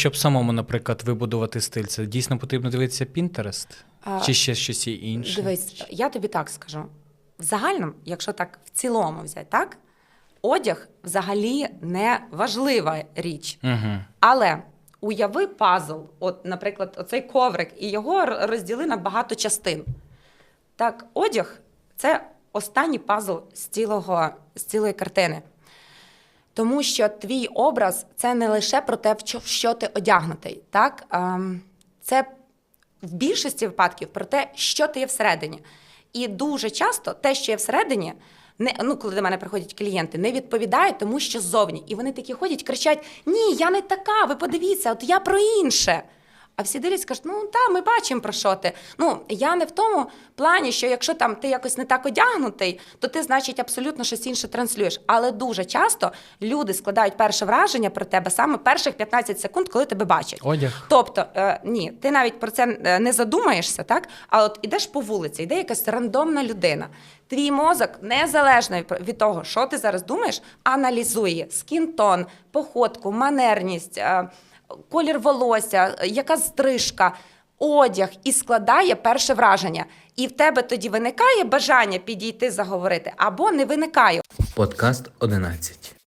щоб самому, наприклад, вибудувати стиль, це дійсно потрібно дивитися Pinterest? А, Чи ще щось інше? Дивись, я тобі так скажу. В загальному, якщо так в цілому взяти, так? Одяг взагалі не важлива річ. Угу. Але уяви пазл, от, наприклад, оцей коврик, і його розділи на багато частин. Так, одяг це останній пазл з, цілого, з цілої картини. Тому що твій образ це не лише про те, що- ти одягнутий. Так? Ем, Це в більшості випадків про те, що ти є всередині. І дуже часто те, що є всередині, не, ну, коли до мене приходять клієнти, не відповідає тому, що ззовні. І вони такі ходять, кричать: Ні, я не така, ви подивіться, от я про інше. А всі дивляться, кажуть, ну так, ми бачимо про що ти. Ну я не в тому плані, що якщо там ти якось не так одягнутий, то ти, значить, абсолютно щось інше транслюєш. Але дуже часто люди складають перше враження про тебе саме перших 15 секунд, коли тебе бачать. Одяг. Тобто, е, ні, ти навіть про це е, не задумаєшся, так? А от ідеш по вулиці, йде якась рандомна людина. Твій мозок, незалежно від- від того, що ти зараз думаєш, аналізує скінтон, походку, манерність, е, колір волосся, яка стрижка. Одяг і складає перше враження, і в тебе тоді виникає бажання підійти заговорити, або не виникає. Подкаст 11.